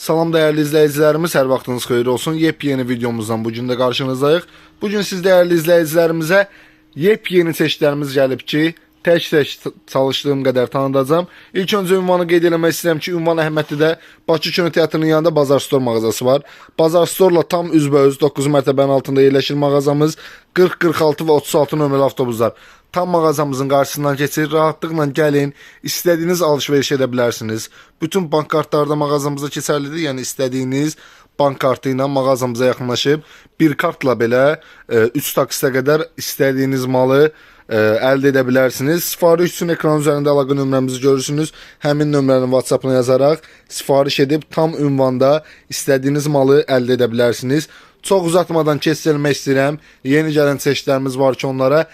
Salam değerli izleyicilerimiz, her vaxtınız xeyir olsun. Yepyeni videomuzdan bugün də qarşınızdayıq. Bugün siz değerli izleyicilerimizə yepyeni çeşidlərimiz gəlib ki, tək-tək çalışdığım qədər tanıdacağım. İlk öncə ünvanı qeyd eləmək istəyirəm ki, ünvan Əhmədlidə Bakı Kino Teatrının yanında Bazar Store mağazası var. Bazar Store-la tam üzbəüz 9 mərtəbənin altında yerləşir mağazamız. 40, 46 və 36 nömrəli avtobuslar tam mağazamızın qarşısından keçir. Rahatlıqla gəlin, istədiyiniz alış-veriş edə bilərsiniz. Bütün bank kartları da mağazamızda keçərlidir. Yəni istədiyiniz bank kartı ilə mağazamıza yaxınlaşıb bir kartla belə 3 taksiyə qədər istədiyiniz malı e, əldə edə bilərsiniz. Sifariş üçün ekran üzərində əlaqə nömrəmizi görürsünüz. Həmin nömrənin WhatsApp-ına yazaraq sifariş edib tam ünvanda istədiyiniz malı əldə edə bilərsiniz. Çox uzatmadan keçirmək istəyirəm. Yeni gələn çeşidlərimiz var ki, onlara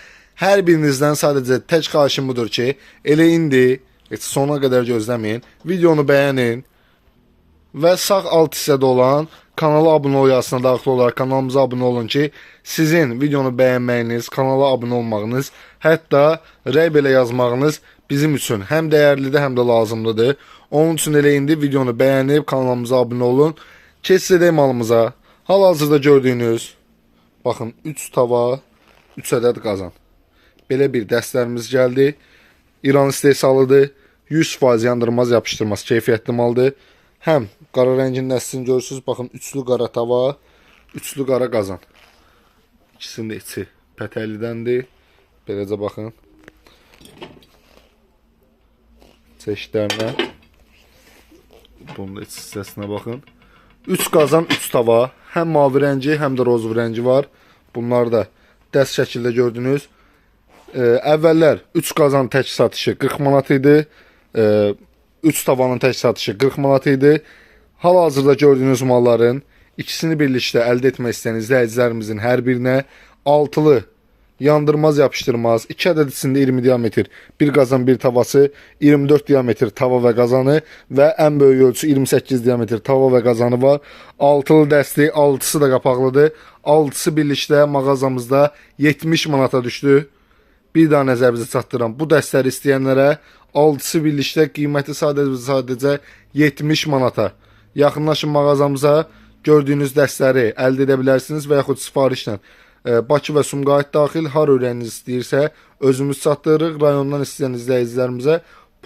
hər birinizdən sadəcə tək xahişim budur ki, elə indi heç sona qədər gözləməyin. Videonu bəyənin və sağ alt hissədə olan kanala abunə ol yazısına daxil olaraq kanalımıza abunə olun ki, sizin videonu bəyənməyiniz, kanala abunə olmağınız, hətta rəy belə yazmağınız bizim üçün həm dəyərlidir, həm də lazımlıdır. Onun üçün elə indi videonu bəyənib kanalımıza abunə olun. Keçsək malımıza. Hal-hazırda gördüyünüz baxın 3 tava, 3 ədəd qazan. Belə bir dəstlərimiz gəldi. İran istehsalıdır. 100% yandırmaz, yapışdırmaz, keyfiyyətli maldır. Həm qara rəngin dəstini görürsüz. Baxın, üçlü qara tava, üçlü qara qazan. İkisinin də içi pətəlidəndir. Beləcə baxın. Çeşidlərinə. Bunun da iç hissəsinə baxın. 3 qazan, 3 tava. Həm mavi rəngi, həm də rozov rəngi var. Bunlar da dəst şəkildə gördünüz. Ə, əvvəllər 3 qazan tək satışı 40 manat idi. 3 tavanın tək satışı 40 manat idi. Hal-hazırda gördüyünüz malların ikisini birlikdə əldə etmək istəyən izləyicilərimizin hər birinə altılı yandırmaz yapışdırmaz 2 ədəd içində 20 diametr bir qazan bir tavası 24 diametr tava və qazanı və ən böyük ölçü 28 diametr tava və qazanı var. Altılı dəsti, altısı da qapaqlıdır. Altısı birlikdə mağazamızda 70 manata düşdü. Bir daha nəzərinizə çatdırıram. Bu dəstləri istəyənlərə altısı birlikdə qiyməti sadəcə sadəcə 70 manata. Yaxınlaşın mağazamıza, gördüyünüz dəstləri əldə edə bilərsiniz və yaxud sifarişlə Bakı və Sumqayıt daxil har ürəyiniz istəyirsə özümüz çatdırırıq. Rayondan istəyən izləyicilərimizə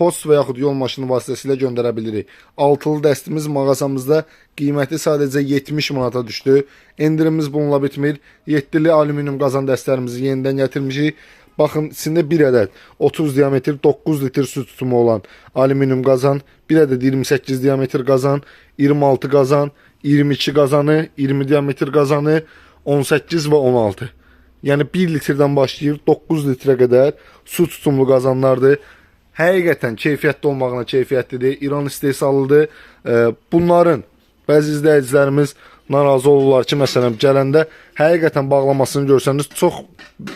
post və yaxud yol maşını vasitəsilə göndərə bilirik. Altılı dəstimiz mağazamızda qiyməti sadəcə 70 manata düşdü. Endirimimiz bununla bitmir. 7-li alüminium qazan dəstlərimizi yenidən gətirmişik. Baxın, içində bir ədəd 30 diametr 9 litr su tutumu olan alüminium qazan, bir ədəd 28 diametr qazan, 26 qazan, 22 qazanı, 20 diametr qazanı, 18 və 16. Yəni 1 litrdən başlayır 9 litrə qədər su tutumlu qazanlardır. Həqiqətən keyfiyyətli olmağına keyfiyyətlidir. İran istehsalıdır. Bunların bəzi izləyicilərimiz narazı olurlar ki, məsələn, gələndə həqiqətən bağlamasını görsəniz çox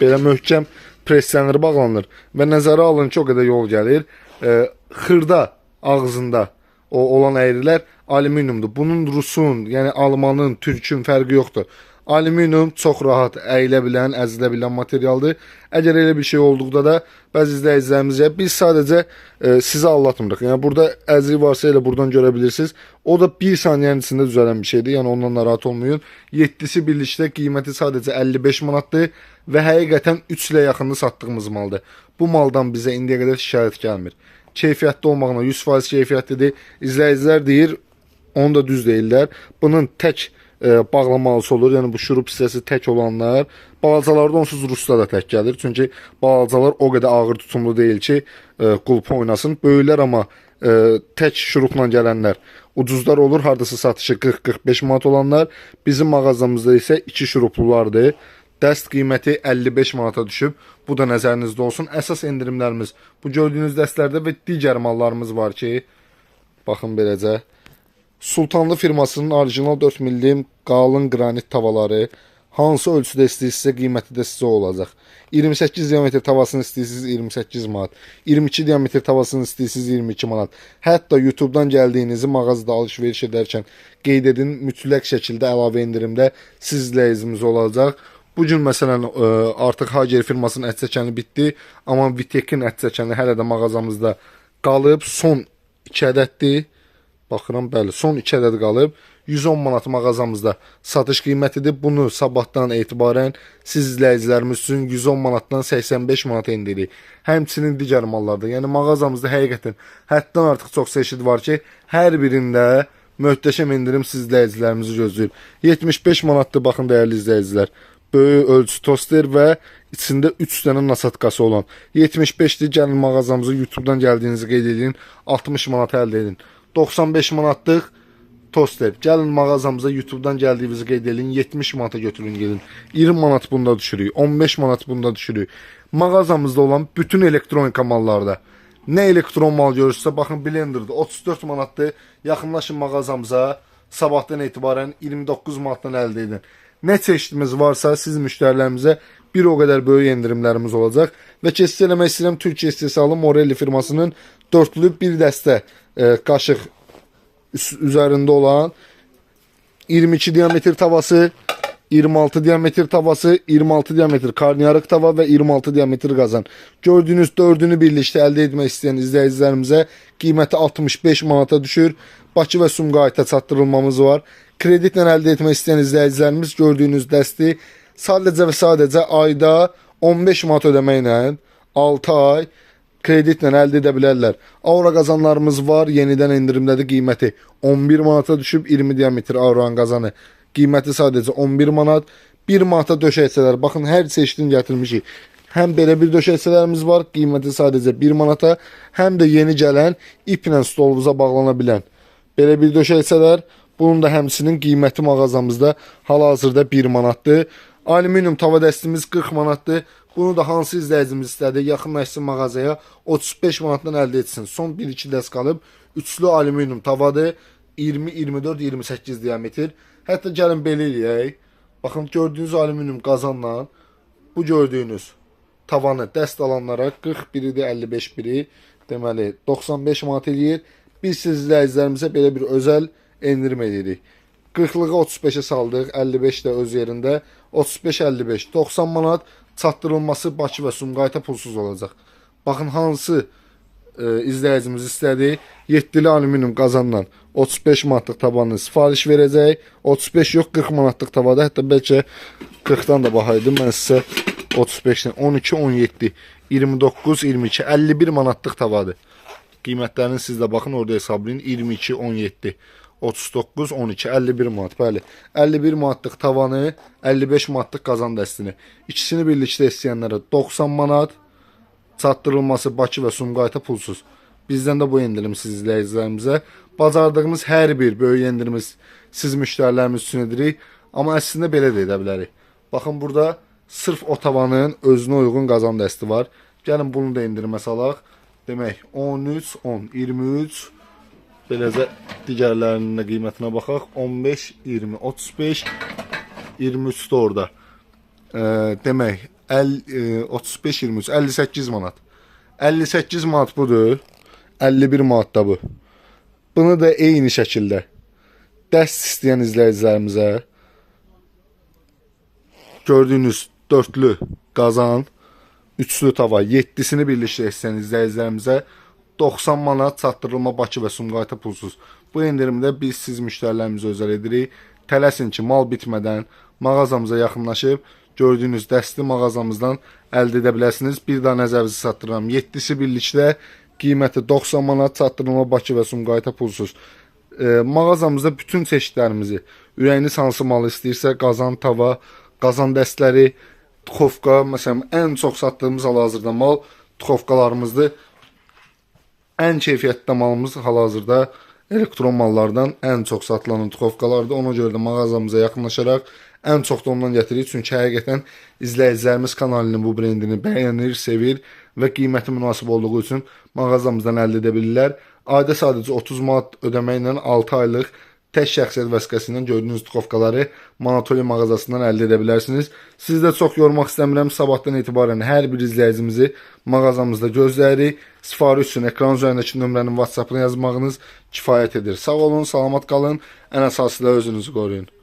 belə möhkəm presslənir, bağlanır və nəzərə alın ki, o qədər yol gəlir. Ee, Xırda ağzında o olan əyrilər alüminiumdur. Bunun rusun, yəni almanın, türkün fərqi yoxdur. Alüminium çox rahat əyilə bilən, əzilə bilən materialdır. Əgər elə bir şey olduqda da bəzi izləyicilərimizə biz sadəcə e, sizi allatmırıq. Yəni burada əzri varsa elə buradan görə bilirsiniz. O da 1 saniyənin içində düzələn bir şeydir. Yəni ondan narahat olmayın. 7-si birlikdə qiyməti sadəcə 55 manatdır və həqiqətən 3 ilə yaxını satdığımız maldır. Bu maldan bizə indiyə qədər şikayət gəlmir. Keyfiyyətli olmağına 100% keyfiyyətlidir. İzləyicilər deyir, onu da düz deyirlər. Bunun tək e, bağlamalısı olur. Yəni bu şurup hissəsi tək olanlar, balacalarda onsuz Rusda da tək gəlir. Çünki balacalar o qədər ağır tutumlu deyil ki, e, qulp oynasın. Böyüklər amma e, tək şurupla gələnlər ucuzlar olur. Hardasa satışı 40-45 manat olanlar. Bizim mağazamızda isə 2 şuruplulardır. Dəst qiyməti 55 manata düşüb. Bu da nəzərinizdə olsun. Əsas endirimlərimiz bu gördüyünüz dəstlərdə və digər mallarımız var ki, baxın beləcə. Sultanlı firmasının orijinal 4 millim qalın qranit tavaları hansı ölçüdə istəyirsinizsə qiyməti də sizə olacaq. 28 diametr tavasını istəyirsiniz 28 manat. 22 diametr tavasını istəyirsiniz 22 manat. Hətta YouTube-dan gəldiyinizi mağazada alış-veriş edərkən qeyd edin, mütləq şəkildə əlavə endirimdə siz izləyicimiz olacaq. Bu gün məsələn ə, artıq Hager firmasının ət çəkəni bitdi, amma Vitekin ət çəkəni hələ də mağazamızda qalıb. Son 2 ədəddir. Baxıram, bəli, son 2 ədəd qalıb. 110 manat mağazamızda satış qiymətidir. Bunu sabahdan etibarən siz izləyicilərimiz üçün 110 manatdan 85 manata endiririk. Həmçinin digər mallarda, yəni mağazamızda həqiqətən həddən artıq çox çeşid var ki, hər birində möhtəşəm endirim siz izləyicilərimizi gözləyir. 75 manatdır baxın dəyərli izləyicilər. Böyük ölçü toster və içində 3 dənə nasatkası olan 75-dir. Gəlin mağazamızı YouTube-dan gəldiyinizi qeyd edin. 60 manata əldə edin. 95 manatlıq toster. Gəlin mağazamıza YouTube-dan gəldiyinizi qeyd edin. 70 manata götürün gedin. 20 manat bunda düşürük. 15 manat bunda düşürük. Mağazamızda olan bütün elektronika mallarda nə elektron mal görürsə, baxın blenderdir. 34 manatdır. Yaxınlaşın mağazamıza. Sabahdan etibarən 29 manatdan əldə edin. Nə çeşidimiz varsa siz müştərilərimizə bir o qədər böyük endirimlərimiz olacaq və keçid eləmək istəyirəm Türkiyə istehsalı Morelli firmasının dörtlü bir dəstə e, qaşıq üzərində olan 22 diametr tavası, 26 diametr tavası, 26 diametr karnıyarık tava və 26 diametr qazan. Gördüyünüz dördünü birlikdə əldə etmək istəyən izləyicilərimizə qiyməti 65 manata düşür. Bakı və Sumqayıta çatdırılmamız var. Kreditlə əldə etmək istəyən izləyicilərimiz gördüyünüz dəsti sadəcə və sadəcə ayda 15 manat ödəməklə 6 ay kreditlə əldə edə bilərlər. Aura qazanlarımız var, yenidən endirimdədir qiyməti 11 manata düşüb 20 diametr auran qazanı. Qiyməti sadəcə 11 manat. 1 manata döşəksələr, baxın hər çeşidini gətirmişik. Həm belə bir döşəksələrimiz var, qiyməti sadəcə 1 manata, həm də yeni gələn iplə stolunuza bağlana bilən belə bir döşəksələr, bunun da həmsinin qiyməti mağazamızda hal-hazırda 1 manatdır. Alüminium tava dəstimiz 40 manatdır. Bunu da hansı izləyicimiz istədi, yaxınlaşsın mağazaya 35 manatdan əldə etsin. Son 1-2 dəst qalıb. Üçlü alüminium tavadır. 20, 24, 28 diametr. Hətta gəlin belə eləyək. Baxın gördüyünüz alüminium qazanla bu gördüyünüz tavanı dəst alanlara 40 biridir, 55 biri. Deməli 95 manat eləyir. Biz siz izləyicilərimizə belə bir özəl endirim edirik. 40-lığı 35-ə saldıq, 55 də öz yerində. 35-55, 90 manat çatdırılması Bakı və Sumqayıta pulsuz olacaq. Baxın hansı e, izləyicimiz istədi. 7-li alüminium qazanla 35 manatlıq tavanı sifariş verəcək. 35 yox 40 manatlıq tavada, hətta bəlkə 40-dan da bahaydı. Mən sizə 35-dən 12, 17, 29, 22, 51 manatlıq tavadır. Qiymətlərini siz də baxın orada hesablayın. 22, 17, 39, 12, 51 manat. Bəli. 51 manatlıq tavanı, 55 manatlıq qazan dəstini. İkisini birlikdə istəyənlərə 90 manat, çatdırılması Bakı və Sumqayıta pulsuz. Bizdən də bu endirim siz izləyicilərimizə. Bacardığımız hər bir böyük endirimiz siz müştərilərimiz üçün edirik. Amma əslində belə də edə bilərik. Baxın burada sırf o tavanın özünə uyğun qazan dəsti var. Gəlin bunu da endirimə salaq. Demək 13, 10, 23 beləcə digərlərinin də qiymətinə baxaq. 15, 20, 35, 23 də orada. E, demək 50, e, 35, 23, 58 manat. 58 manat budur. 51 manat da bu. Bunu da eyni şəkildə dəst istəyən izləyicilərimizə gördüyünüz dörtlü qazan, üçlü tava, 7-sini birləşdirək istəyən izləyicilərimizə 90 manat çatdırılma Bakı və Sumqayıta pulsuz. Bu endirimdə biz siz müştərilərimizə özəl edirik. Tələsin ki, mal bitmədən mağazamıza yaxınlaşıb gördüyünüz dəsti mağazamızdan əldə edə bilərsiniz. Bir daha nəzərinizə çatdırıram. 7-si birlikdə qiyməti 90 manat çatdırılma Bakı və Sumqayıta pulsuz. E, mağazamızda bütün çeşidlərimizi, ürəyiniz hansı malı istəyirsə, qazan, tava, qazan dəstləri, tuxovka, məsələn, ən çox satdığımız hal-hazırda mal tuxovkalarımızdır. Ən keyfiyyətli malımız hal-hazırda elektron mallardan ən çox satılan tuxovkalardır. Ona görə də mağazamıza yaxınlaşaraq ən çox da ondan gətiririk. Çünki həqiqətən izləyicilərimiz kanalının bu brendini bəyənir, sevir və qiyməti münasib olduğu üçün mağazamızdan əldə edə bilirlər. Ayda sadəcə 30 manat ödəməklə 6 aylıq tək şəxsiyyət vəsiqəsindən gördüyünüz tuxovkaları Manatoli mağazasından əldə edə bilərsiniz. Siz də çox yormaq istəmirəm. Sabahdan etibarən hər bir izləyicimizi mağazamızda gözləyirik. Sifariş üçün ekran üzərindəki nömrənin WhatsApp-ına yazmağınız kifayət edir. Sağ olun, salamat qalın. Ən əsası da özünüzü qoruyun.